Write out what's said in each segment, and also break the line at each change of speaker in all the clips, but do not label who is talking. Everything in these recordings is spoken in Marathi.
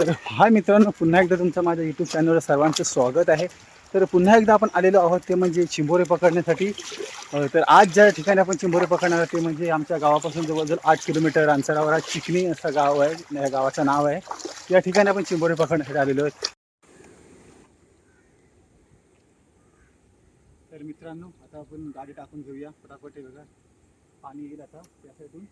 तर हा मित्रांनो पुन्हा एकदा तुमचं माझ्या यूट्यूब चॅनलवर सर्वांचं स्वागत आहे. तर पुन्हा एकदा आपण आलेलो आहोत ते म्हणजे चिंबोरे पकडण्यासाठी. तर आज ज्या ठिकाणी आपण चिंबोरे पकडणार ते म्हणजे आमच्या गावापासून जवळजवळ आठ किलोमीटर अंतरावर हा चिकणी असं गाव आहे या गावाचं नाव आहे. या ठिकाणी आपण चिंबोरे पकडण्यासाठी आलेलो आहोत. तर मित्रांनो आता आपण गाडी टाकून घेऊया. फटाफट बघा. पाणी येईल आता त्याच्यातून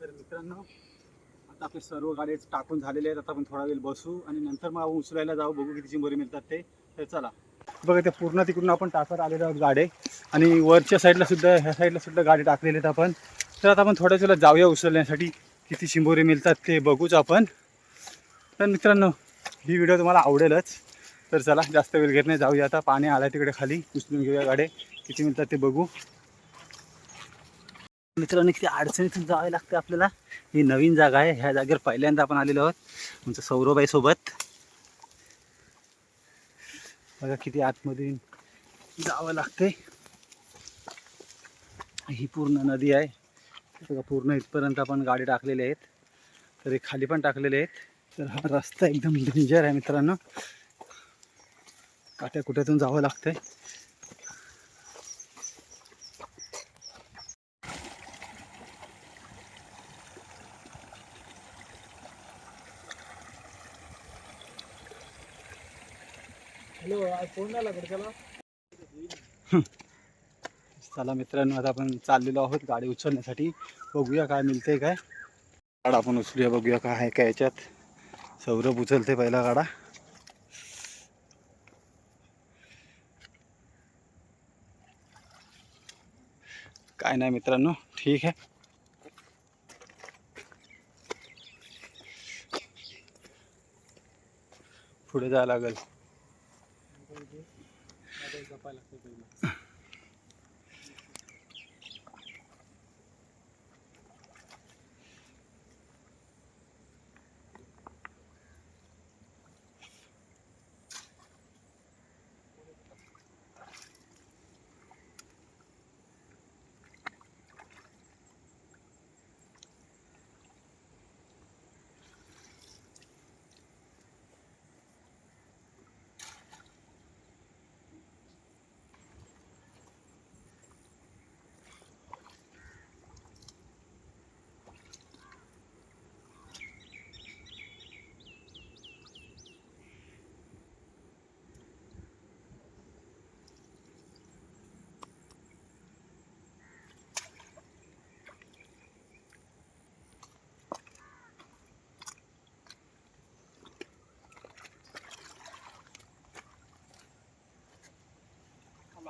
तर मित्रांनो आता आपले सर्व गाडी टाकून झालेले आहेत. आता आपण थोडा वेळ बसू आणि नंतर मग आपण उचलायला जाऊ. बघू किती चिंबोरी मिळतात ते. तर चला. बघा ते पूर्ण तिकडून आपण टाकत आलेलो आहोत गाडे. आणि वरच्या साईडला सुद्धा ह्या साईडला सुद्धा गाडी टाकलेली आहेत आपण. तर आता आपण थोड्याच वेळा जाऊया उचलण्यासाठी. किती चिंबोरी मिळतात ते बघूच आपण. तर मित्रांनो ही व्हिडिओ तुम्हाला आवडेलच. तर चला जास्त वेळ घेत नाही. जाऊया आता. पाणी आलं तिकडे खाली. उचलून घेऊया गाडी. किती मिळतात ते बघू. मित्रांनो किती अडचणीतून जावे लागते आपल्याला. ही नवीन जागा आहे. ह्या जागेवर पहिल्यांदा आपण आलेलो आहोत. आमचं सौरभबाई सोबत. बघा किती आतमध्ये जावं लागते. ही पूर्ण नदी आहे. बघा पूर्ण इथपर्यंत आपण गाडी टाकलेली आहेत. तर हे खाली पण टाकलेले आहेत. तर हा रस्ता एकदम डेंजर आहे मित्रांनो. काट्या कुठ्यातून जावं लागतंय. चला मित्रांनो आता आपण चाललेलो आहोत गाडी उचलण्यासाठी. बघूया काय मिळतंय काय. गाडा आपण उचलूया बघूया काय आहे काय याच्यात. सौरभ उचलते पहिला गाडा. काय नाही मित्रांनो ठीक आहे. पुढे जायला लागेल. capaz la.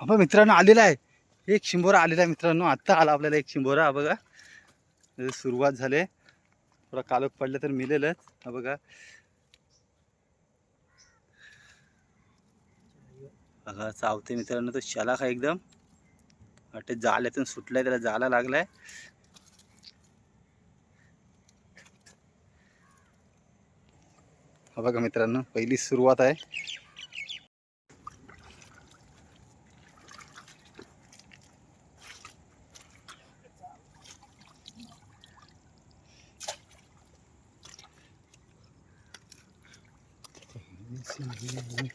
बाबा मित्रांनो आलेला आहे. एक शिंबोरा आलेला आहे मित्रांनो. आत्ता आला आपल्याला एक शिंबोरा. बघा. सुरुवात झाली. थोडा कालोख पडलं तर मिळेलच. हा बघा. बघा चावते मित्रांनो तो शलाख आहे एकदम. वाटते जाल्यातून सुटलाय त्याला जाला लागलाय. हा बघा मित्रांनो पहिली सुरुवात आहे. Mahina yun.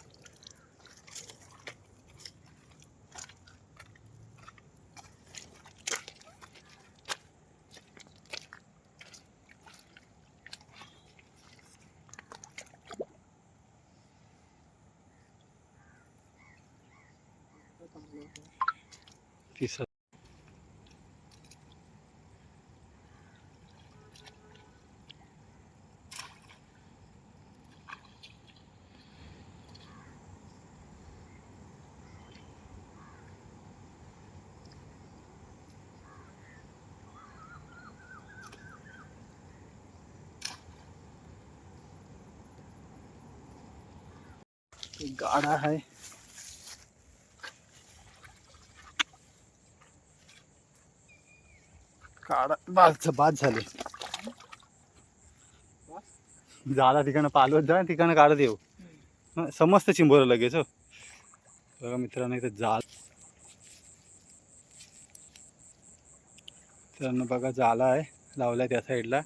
एक गाडा आहे काढा बाज बाद झाले. झाला ठिकाणं पालवत जा ठिकाणं काढत येऊ समजतं चिंबोरं लगेच हो. बघा मित्रांनो इथं जाल मित्रांनो बघा जाला आहे. लावलाय त्या साईडला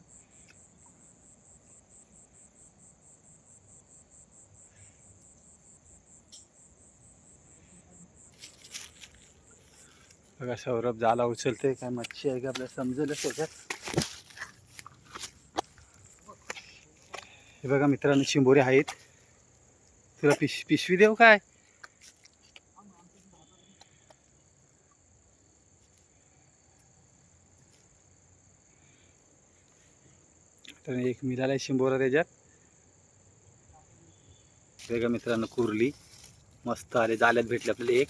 बघा सौरभ जाला उचलते काय मच्छी आहे का आपल्याला समजेलच त्याच्यात हे बघा मित्रांनो शिंबोरे आहेत. तुला पिश पिशवी देऊ काय? तर एक मिळालाय शिंबोरा त्याच्यात. बघा मित्रांनो कुर्ली. मस्त आले जाल्यात भेटले आपल्याला एक.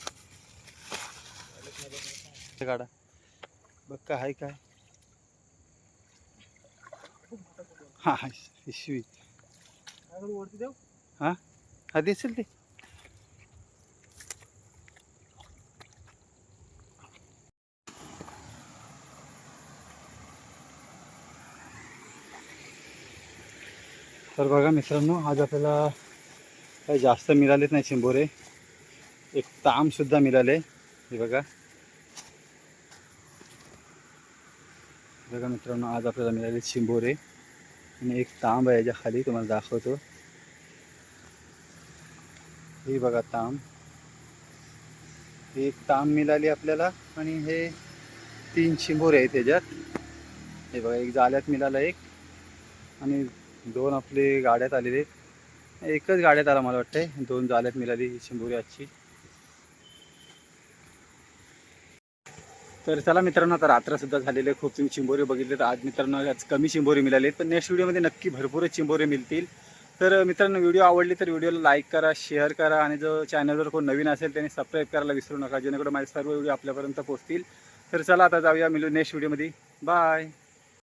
काढा बघ काय आहे काय. हा हा पिशवी. हा दिसेल ते. तर बघा मित्रांनो आज आपल्याला काही जास्त मिळालेच नाही शिंबोरे. एक ताम सुद्धा मिळाले. हे बघा. बघा मित्रांनो आज आपल्याला मिळाले शिंबोरे आणि एक तांब आहे याच्या खाली तुम्हाला दाखवतो. ही बघा तांब. ही एक तांब मिळाली आपल्याला आणि हे तीन शिंबोरे आहेत त्याच्यात. हे बघा एक जाल्यात मिळाला एक आणि दोन आपले गाड्यात आलेले आहेत. एकच गाड्यात आला मला वाटतंय. दोन जाल्यात मिळाली ही शिंबोरी आजची. तर चला मित्रांनो आता रात्रसुद्धा झालेले खूप तुम्ही चिंबोरे बघितले तर आज मित्रांनो आज कमी चिंबोरे मिळाले पण नेक्स्ट व्हिडिओमध्ये नक्की भरपूरच चिंबोरे मिळतील. तर मित्रांनो व्हिडिओ आवडली तर व्हिडिओला लाईक करा शेअर करा आणि जो चॅनलवर कोण नवीन असेल त्याने सबस्क्राईब करायला विसरू नका. जेणेकरून माझे सर्व व्हिडिओ आपल्यापर्यंत पोहोचतील. तर चला आता जाऊया मिळू नेक्स्ट व्हिडिओमध्ये बाय